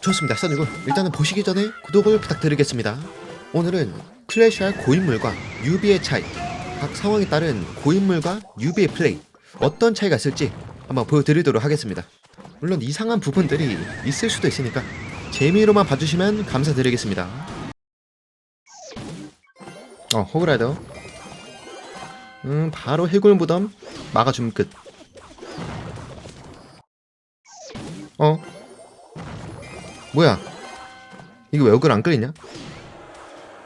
좋습니다. 써니고 일단은 보시기 전에 구독을 부탁드리겠습니다. 오늘은 클래시할 고인물과 유비의 차이 각 상황에 따른 고인물과 유비의 플레이 어떤 차이가 있을지 한번 보여드리도록 하겠습니다. 물론 이상한 부분들이 있을 수도 있으니까 재미로만 봐주시면 감사드리겠습니다. 어 호그라이더. 음 바로 해골 무덤 막아주면 끝. 어? 뭐야? 이거 왜 얼굴 안 끌리냐?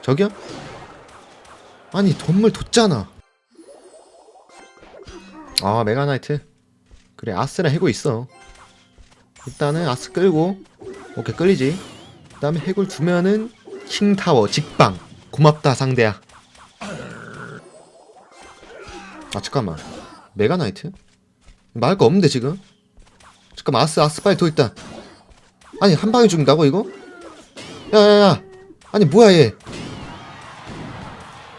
저기요? 아니 돈물 뒀잖아. 아 메가나이트. 그래 아스랑 해고 있어. 일단은 아스 끌고 오케이 끌리지. 그 다음에 해골 두면은 킹타워 직방 고맙다 상대야. 아 잠깐만 메가나이트? 말거 없는데 지금? 잠깐만 아스 아스 빨리 도 일단. 아니 한 방에 죽는다고 이거? 야야야. 아니 뭐야 얘?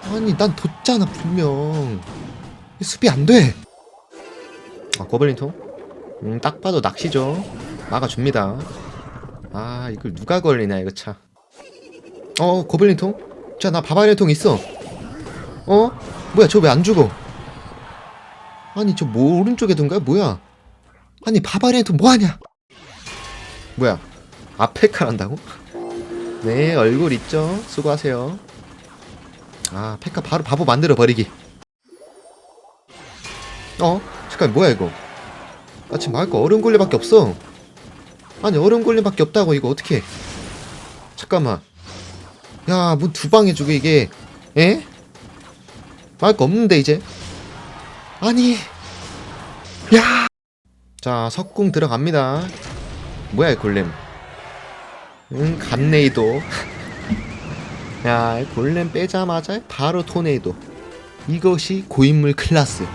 아니 난 뒀잖아 분명. 이 수비 안돼. 아 고블린 통? 음 딱 봐도 낚시죠. 막아줍니다. 아 이걸 누가 걸리냐 이거 차어 고블린 통? 자나 바바리통 있어. 어? 뭐야 저 왜 안 죽어? 아니 저 뭐 오른쪽에 둔거야? 뭐야? 아니 바바리통 뭐하냐? 뭐야 앞에 칼 한다고? 네 얼굴 있죠? 수고하세요. 아 페카 바로 바보 만들어 버리기. 어? 잠깐 뭐야 이거? 나 지금 막을 거 얼음 골리밖에 없어. 아니 얼음 골리밖에 없다고 이거 어떻게 잠깐만. 야뭐 두 방에 주고 이게. 에? 막을 거 없는데 이제? 아니. 야 자 석궁 들어갑니다. 뭐야 이 골렘 응 갓네이도. 야이 골렘 빼자마자 바로 토네이도. 이것이 고인물 클라스.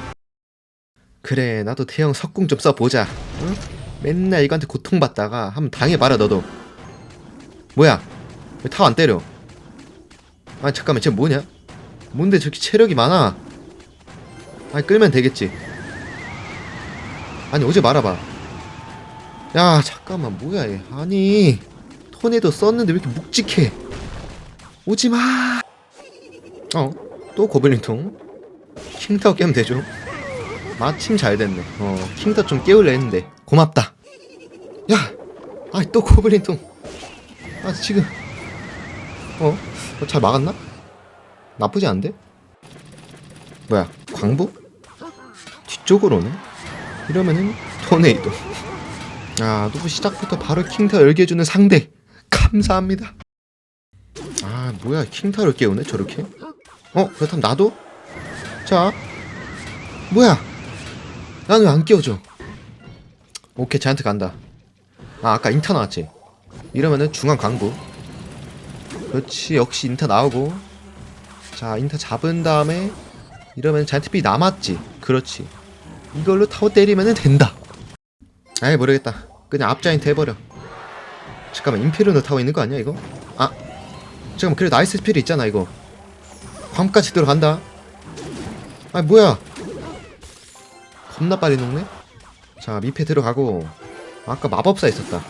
그래 나도 대형 석궁 좀 써보자. 응? 맨날 이거한테 고통받다가 한번 당해봐라 너도. 뭐야? 왜 타워 안 때려? 아니 잠깐만 쟤 뭐냐? 뭔데 저렇게 체력이 많아? 아니 끌면 되겠지. 아니 오지 말아봐. 야 잠깐만 뭐야 얘. 아니 톤에도 썼는데 왜 이렇게 묵직해 오지마 어 또 고블린통 킹타워 깨면 되죠 마침 잘 됐네 어 킹타워 좀 깨울래 했는데 고맙다 야 아 또 고블린통 아 지금 어? 어, 잘 막았나? 나쁘지 않은데? 뭐야 광부? 뒤쪽으로 오네? 이러면은 토네이도 아, 누구 시작부터 바로 킹타워 열게 해주는 상대 감사합니다. 아, 뭐야 킹타워를 깨우네 저렇게? 어, 그렇다면 나도? 자, 뭐야? 나는 왜 안 깨워줘? 오케이, 쟤한테 간다. 아, 아까 인타 나왔지? 이러면은 중앙 광부. 그렇지, 역시 인타 나오고. 자, 인타 잡은 다음에 이러면 쟤한테 비 남았지? 그렇지. 이걸로 타워 때리면은 된다. 아이 모르겠다 그냥 앞자인트 해버려 잠깐만 임페리온도 타고 있는 거 아니야 이거? 아 잠깐만 그래 나이스 스피드 있잖아 이거. 광까지 들어간다. 아 뭐야? 겁나 빨리 녹네? 자 미페 들어가고 아까 마법사 있었다.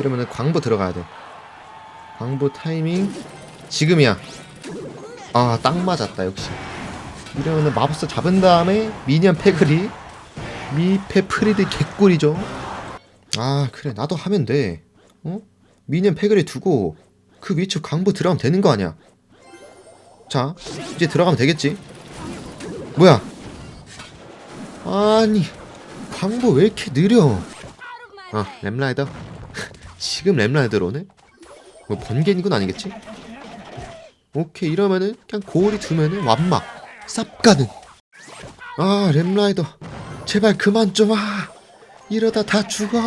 이러면은 광부 들어가야 돼. 광부 타이밍 지금이야. 아 딱 맞았다 역시. 이러면은 마법사 잡은 다음에 미니언 패그리. 미페 프리드 개꿀이죠. 아 그래 나도 하면 돼. 어? 미니언 패그리 두고 그 위치 강부 들어가면 되는 거 아니야? 자 이제 들어가면 되겠지? 뭐야? 아니 광부 왜 이렇게 느려? 아 램라이더? 지금 램라이더로 오네? 뭐 번개인 건 아니겠지? 오케이 이러면은 그냥 고리 두면은 완막. 쌉 가능. 아 램라이더. 제발 그만 좀와. 이러다 다 죽어.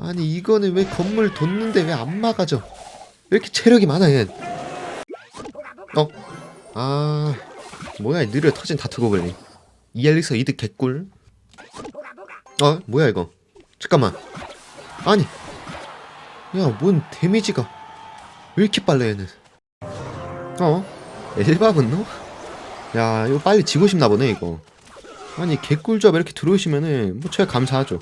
아니 이거는 왜 건물 돋는데 왜 안 막아져? 왜 이렇게 체력이 많아 얘? 어? 아 뭐야 이 느려 터진 다트 고블린. 이알리서 이득 개꿀. 어 뭐야 이거? 잠깐만. 아니 야 뭔 데미지가 왜 이렇게 빨라 얘는? 어? 엘바 분노? 야 이거 빨리 지고 싶나 보네 이거. 아니 개꿀조합 이렇게 들어오시면은 뭐 제가 감사하죠.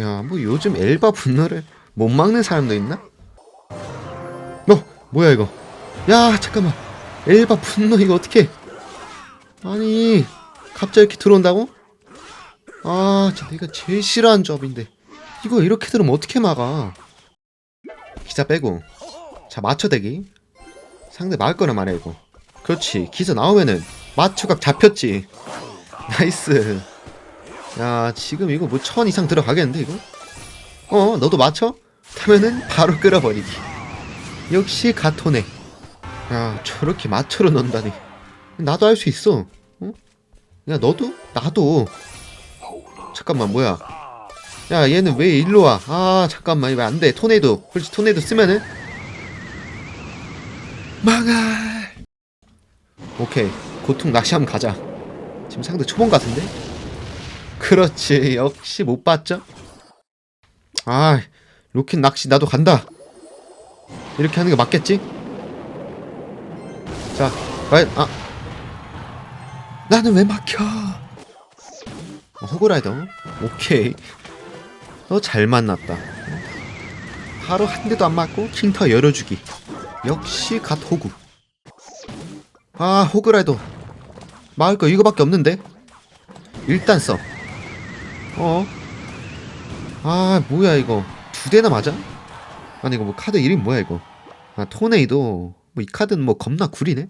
야 뭐 요즘 엘바 분노를 못 막는 사람도 있나? 어 뭐야 이거? 야 잠깐만. 엘바 분노 이거 어떻게 아니 갑자기 이렇게 들어온다고? 아 진짜 내가 제일 싫어하는 조합인데. 이거 이렇게 들으면 어떻게 막아 기사 빼고. 자 맞춰대기. 상대 막을 거란 말이야 이거. 그렇지. 기사 나오면은 맞춰각 잡혔지. 나이스 야 지금 이거 뭐 천 이상 들어가겠는데 이거? 어 너도 맞춰? 하면은 바로 끌어버리기 역시 가토네 야 저렇게 맞춰로 넣는다니 나도 할 수 있어 어? 야 너도? 나도 잠깐만 뭐야 야 얘는 왜 일로 와? 아 잠깐만 이거 안돼 토네이도 그렇지 토네이도 쓰면은 망할 오케이 고통 낚시 한번 가자 지금 상대 초본 같은데? 그렇지. 역시 못 봤죠? 아 로켓 낚시 나도 간다. 이렇게 하는 게 맞겠지? 자 과연 아. 나는 왜 막혀? 어, 호그라이더. 오케이. 너 잘 만났다. 바로 한 대도 안 맞고 킹터 열어주기. 역시 갓 호구. 아 호그라이더. 막을 거 이거밖에 없는데? 일단 써 어? 아 뭐야 이거 두 대나 맞아? 아니 이거 뭐 카드 이름 뭐야 이거 아 토네이도 뭐 이 카드는 뭐 겁나 구리네